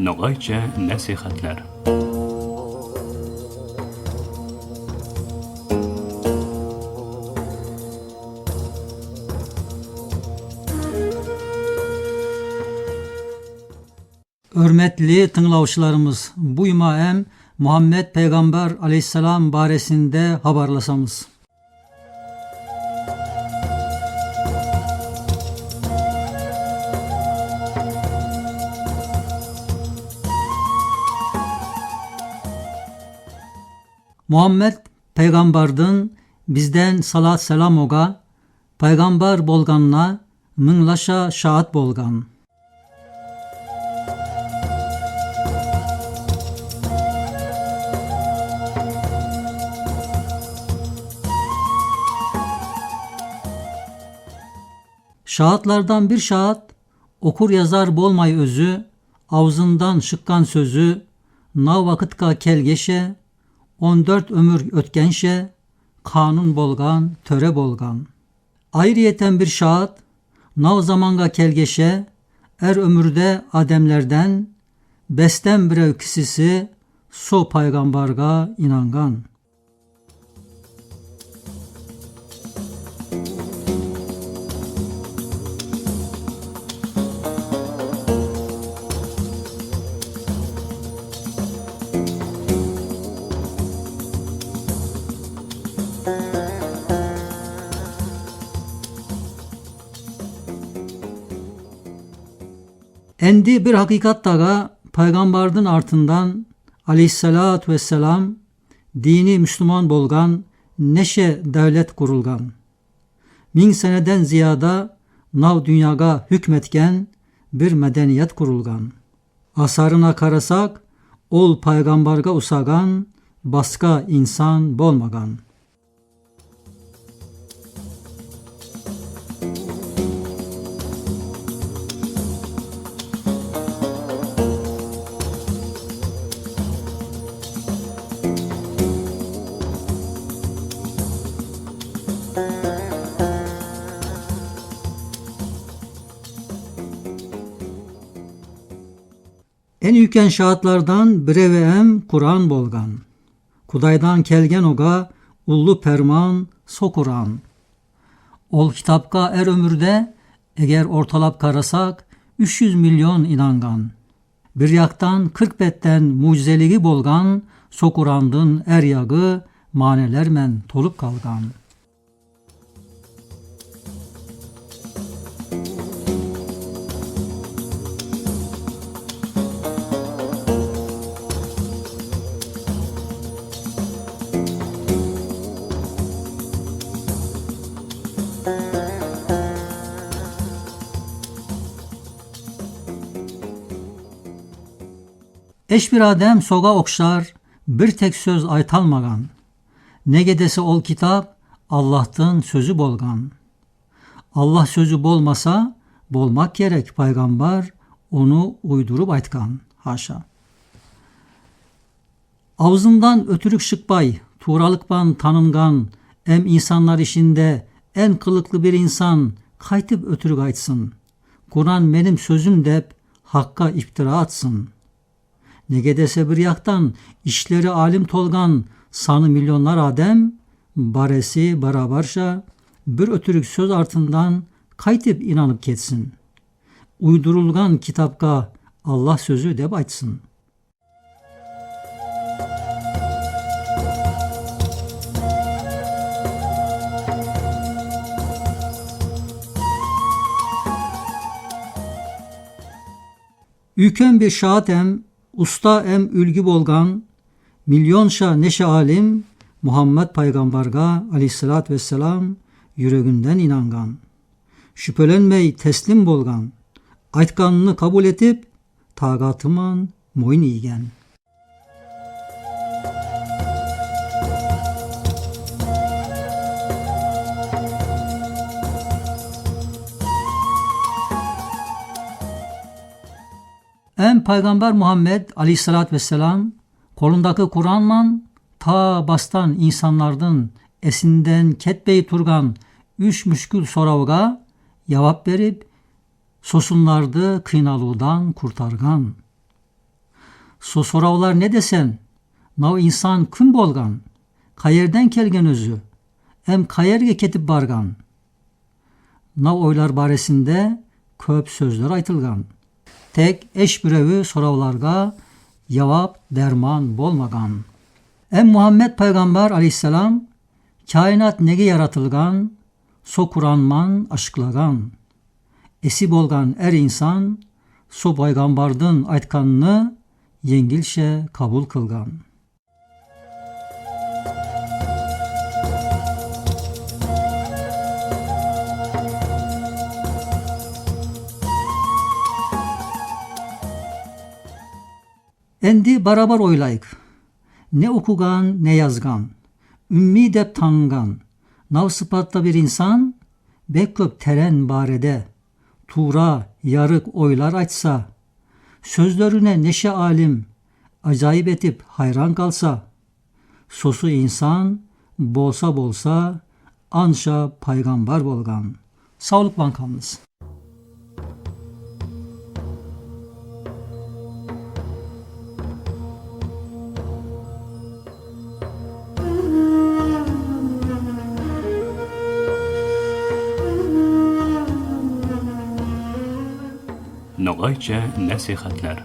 Nogayça nasihatler. Hürmetli tınlavçılarımız, bu hem Muhammed Peygamber aleyhisselam baresinde haberlasamız. Muhammed Peygamber'din bizden salat selam oga, Peygamber bolganla mыңlaşa şahat bolgan. Şahatlardan bir şahat, okur yazar bolmay özü, avzından şıkkan sözü, na vakitka kelgeşe, 14 ömür ötkenşe, kanun bolgan, töre bolgan. Ayrıyeten bir şahat, nav zamanga kelgeşe, er ömürde ademlerden, besten birev kisisi, so paygambarga inangan.'' Endi bir hakikat daga paygambardın artından aleyhissalatu vesselam dini Müslüman bolgan neşe devlet kurulgan. Min seneden ziyada nav dünyaga hükmetken bir medeniyet kurulgan. Asarına karasak ol paygambarga usagan baska insan bolmagan.'' En yüken şahatlardan bire ve em Kur'an bolgan. Kudaydan kelgen oga ullu perman so Kur'an. Ol kitapka er ömürde eğer ortalap karasak 300 milyon inangan. Bir yaktan 40 betten mucizeligi bolgan so Kur'andın er yağı manelermen tolup kalgan.'' Eş bir adem soga okşar, bir tek söz aytalmagan. Ne gedesi ol kitap, Allah'tın sözü bolgan. Allah sözü bolmasa, bolmak gerek paygamber, onu uydurup aytkan. Haşa. Avzından ötürük şıkbay, tuğralıkban tanıngan, em insanlar işinde en kılıklı bir insan kaytıp ötürük aytsın. Kur'an benim sözüm dep hakka iftira atsın.'' Negedese bir yaktan işleri alim tolgan sanı milyonlar adem baresi barabarşa bir ötürük söz artından kaytip inanıp ketsin. Uydurulgan kitapka Allah sözü deb açsın. Üken bir şahatem usta em ülgü bolgan, milyonşa neşe alim, Muhammed Peygamberga aleyhissalat vesselam yüreğinden inangan. Şüphelenmey teslim bolgan, aytkanını kabul etip, taqatıman moyun iyigen. Hem Peygamber Muhammed aleyhissalat vesselam kolundaki Kur'anman ta bastan insanlardan esinden ketbey turgan üç müşkül soravga cevap verip sosunlardı kıynalıdan kurtargan. So soravlar ne desen, nav insan kim bolgan, kayerden kelgen özü, em kayerge ketip bargan. Nav oylar baresinde köp sözler aytılgan. Tek eş birevi soravlarga cevap derman bolmagan. Em Muhammed Peygamber aleyhisselam kainat nege yaratılgan, so Kur'anman aşıklagan. Esi bolgan er insan, so paygambardın aytkanını yengilşe kabul kılgan. Endi barabar oylayık. Ne okugan ne yazgan. Ümmi dep tanıngan. Nav sıpatta bir insan bek köp teren barede. Tuğra yarık oylar açsa. Sözlerine neşe alim. Acayip etip hayran kalsa. Sosu insan bolsa bolsa anşa paygamber bolgan. Sağlık Bankamız. Noğayça nasihatler.